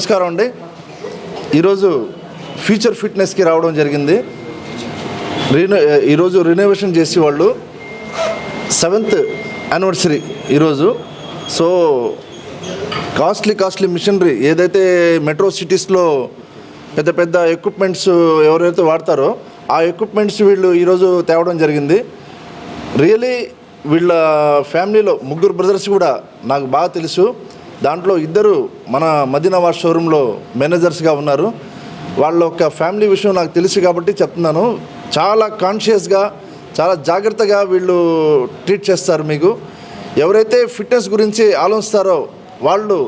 నమస్కారం అండి. ఈరోజు ఫ్యూచర్ ఫిట్నెస్కి రావడం జరిగింది. రీనో ఈరోజు రినోవేషన్ చేసి వాళ్ళు సెవెంత్ యానివర్సరీ ఈరోజు. సో కాస్ట్లీ కాస్ట్లీ మిషనరీ ఏదైతే మెట్రో సిటీస్లో పెద్ద పెద్ద ఎక్విప్మెంట్స్ ఎవరైతే వాడతారో ఆ ఎక్విప్మెంట్స్ వీళ్ళు ఈరోజు తేవడం జరిగింది. రియలీ వీళ్ళ ఫ్యామిలీలో ముగ్గురు బ్రదర్స్ కూడా నాకు బాగా తెలుసు. దాంట్లో ఇద్దరు మన మదీనావాస్ షోరూంలో మేనేజర్స్గా ఉన్నారు. వాళ్ళ యొక్క ఫ్యామిలీ విషయం నాకు తెలుసు కాబట్టి చెప్తున్నాను. చాలా కాన్షియస్గా చాలా జాగ్రత్తగా వీళ్ళు ట్రీట్ చేస్తారు మీకు. ఎవరైతే ఫిట్నెస్ గురించి ఆలోచిస్తారో వాళ్ళు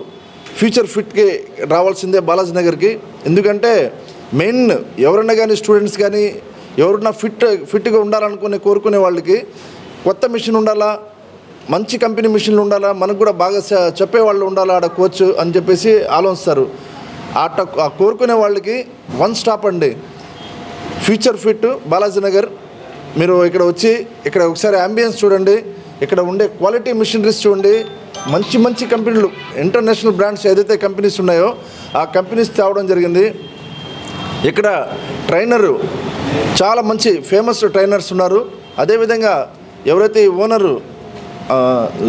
ఫ్యూచర్ ఫిట్కి రావాల్సిందే బాలాజీ నగర్కి ఎందుకంటే మెయిన్ ఎవరైనా కానీ స్టూడెంట్స్ కానీ ఎవరన్నా ఫిట్ ఫిట్గా ఉండాలనుకునే కోరుకునే వాళ్ళకి కొత్త మిషన్ ఉండాలా మంచి కంపెనీ మిషన్లు ఉండాలా? మనకు కూడా బాగా చెప్పేవాళ్ళు చెప్పే వాళ్ళు ఉండాలా ఆడ కోచ్ అని చెప్పేసి ఆలోచిస్తారు. అట్ట కోరుకునే వాళ్ళకి వన్ స్టాప్ అండి. Future fit Balaji Nagar. మీరు ఇక్కడ వచ్చి ఇక్కడ ఒకసారి అంబియన్స్ చూడండి. ఇక్కడ ఉండే క్వాలిటీ మిషనరీస్ చూడండి. మంచి మంచి కంపెనీలు ఇంటర్నేషనల్ బ్రాండ్స్ ఏదైతే కంపెనీస్ ఉన్నాయో ఆ కంపెనీస్ తేవడం జరిగింది. ఇక్కడ ట్రైనరు చాలా మంచి ఫేమస్ ట్రైనర్స్ ఉన్నారు. అదేవిధంగా ఎవరైతే ఈ ఓనరు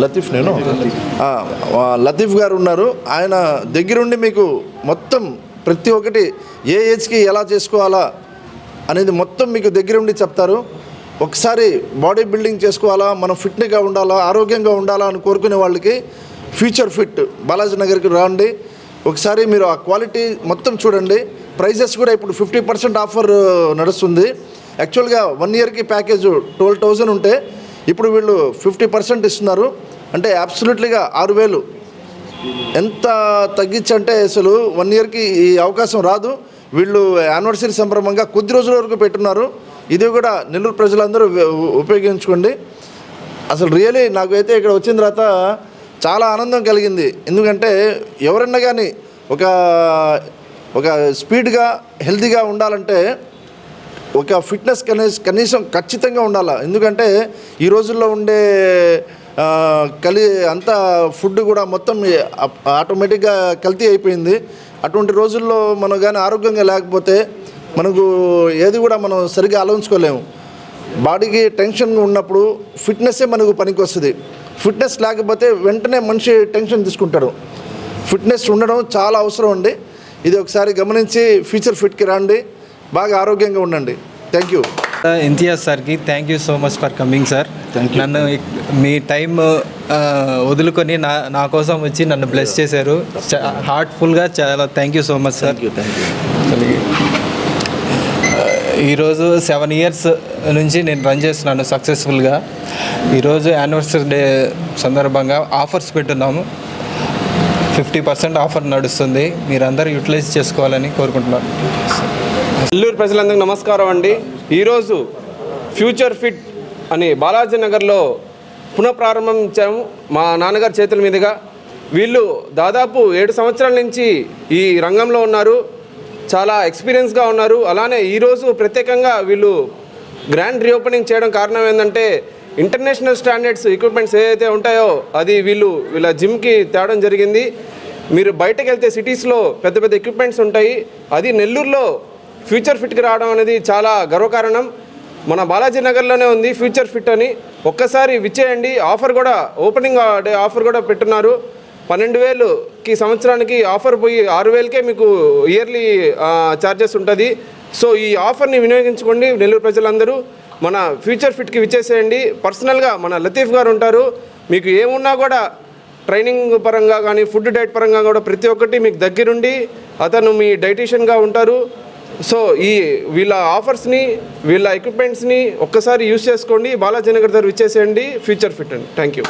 లతీఫ్ నేను? లతీఫ్ గారు ఉన్నారు. ఆయన దగ్గరుండి మీకు మొత్తం ప్రతి ఒక్కటి ఏ ఏజ్కి ఎలా చేసుకోవాలా అనేది మొత్తం మీకు దగ్గరుండి చెప్తారు. ఒకసారి బాడీ బిల్డింగ్ చేసుకోవాలా మనం ఫిట్గా ఉండాలా ఆరోగ్యంగా ఉండాలా అని కోరుకునే వాళ్ళకి ఫ్యూచర్ ఫిట్ బాలాజీ నగర్కి రండి. ఒకసారి మీరు ఆ క్వాలిటీ మొత్తం చూడండి. ప్రైజెస్ కూడా ఇప్పుడు ఫిఫ్టీ పర్సెంట్ ఆఫర్ నడుస్తుంది. యాక్చువల్గా వన్ ఇయర్కి ప్యాకేజ్ ట్వెల్వ్ థౌజండ్ ఉంటే ఇప్పుడు వీళ్ళు ఫిఫ్టీ పర్సెంట్ ఇస్తున్నారు. అంటే అబ్సల్యూట్లీగా ఆరు వేలు. ఎంత తగ్గించంటే అసలు వన్ ఇయర్కి ఈ అవకాశం రాదు. వీళ్ళు యానివర్సరీ సంభ్రమంగా కొద్ది రోజుల వరకు పెట్టున్నారు. ఇది కూడా నెల్లూరు ప్రజలందరూ ఉపయోగించుకోండి. అసలు రియలీ నాకైతే ఇక్కడ వచ్చిన తర్వాత చాలా ఆనందం కలిగింది. ఎందుకంటే ఎవరన్నా కానీ ఒక ఒక స్పీడ్గా హెల్తీగా ఉండాలంటే ఒక ఫిట్నెస్ కనీస కనీసం ఖచ్చితంగా ఉండాలి? ఎందుకంటే ఈ రోజుల్లో ఉండే కలి అంతా ఫుడ్ కూడా మొత్తం ఆటోమేటిక్గా కల్తీ అయిపోయింది. అటువంటి రోజుల్లో మనం కానీ ఆరోగ్యంగా లేకపోతే మనకు ఏది కూడా మనం సరిగ్గా ఆలోచించుకోలేము. బాడీకి టెన్షన్ ఉన్నప్పుడు ఫిట్నెస్సే మనకు పనికి వస్తుంది ఫిట్నెస్ లేకపోతే వెంటనే మనిషి టెన్షన్ తీసుకుంటాడు. ఫిట్నెస్ ఉండడం చాలా అవసరం అండి. ఇది ఒకసారి గమనించి ఫ్యూచర్ ఫిట్కి రండి. బాగా ఆరోగ్యంగా ఉండండి. థ్యాంక్ యూ ఇంతియాజ్ సార్కి thank you so much for coming sir నన్ను మీ టైం వదులుకొని నా నా కోసం వచ్చి నన్ను బ్లెస్ చేశారు. హార్ట్ఫుల్గా చాలా thank you so much sir ఈరోజు సెవెన్ ఇయర్స్ నుంచి నేను రన్ చేస్తున్నాను సక్సెస్ఫుల్గా ఈరోజు యానివర్సరీ డే సందర్భంగా ఆఫర్స్ పెట్టున్నాము. ఫిఫ్టీ పర్సెంట్ ఆఫర్ నడుస్తుంది. మీరందరూ యూటిలైజ్ చేసుకోవాలని కోరుకుంటున్నాను. నెల్లూరు ప్రజలందరికీ నమస్కారం అండి. ఈరోజు ఫ్యూచర్ ఫిట్ అని బాలాజీ నగర్లో పునఃప్రారంభించాము. మా నాన్నగారి చేతుల మీదుగా. వీళ్ళు దాదాపు ఏడు సంవత్సరాల నుంచి ఈ రంగంలో ఉన్నారు. చాలా ఎక్స్పీరియన్స్గా ఉన్నారు. అలానే ఈరోజు ప్రత్యేకంగా వీళ్ళు గ్రాండ్ రీఓపెనింగ్ చేయడం కారణం ఏంటంటే ఇంటర్నేషనల్ స్టాండర్డ్స్ ఎక్విప్మెంట్స్ ఏదైతే ఉంటాయో అది వీళ్ళు వీళ్ళ జిమ్కి తేవడం జరిగింది. మీరు బయటకు వెళ్తే సిటీస్లో పెద్ద పెద్ద ఎక్విప్మెంట్స్ ఉంటాయి. అది నెల్లూరులో ఫ్యూచర్ ఫిట్కి రావడం అనేది చాలా గర్వకారణం. మన బాలాజీ నగర్లోనే ఉంది ఫ్యూచర్ ఫిట్ అని. ఒక్కసారి విచ్చేయండి. ఆఫర్ కూడా ఓపెనింగ్ డే ఆఫర్ కూడా పెట్టున్నారు. పన్నెండు వేలుకి సంవత్సరానికి ఆఫర్ పోయి ఆరు వేలకే మీకు ఇయర్లీ ఛార్జెస్ ఉంటుంది. సో ఈ ఆఫర్ని వినియోగించుకోండి నెల్లూరు ప్రజలందరూ. మన ఫ్యూచర్ ఫిట్కి విచ్చేసేయండి. పర్సనల్గా మన లతీఫ్ గారు ఉంటారు. మీకు ఏమున్నా కూడా ట్రైనింగ్ పరంగా కానీ ఫుడ్ డైట్ పరంగా కూడా ప్రతి ఒక్కటి మీకు దగ్గరుండి. అతను మీ డైటీషియన్గా ఉంటారు. సో ఈ వీళ్ళ ఆఫర్స్ని వీళ్ళ ఎక్విప్మెంట్స్ని ఒక్కసారి యూజ్ చేసుకోండి. బాలాజీ నగర్ దగ్గర ఇచ్చేసేయండి ఫ్యూచర్ ఫిట్ అండి. Thank you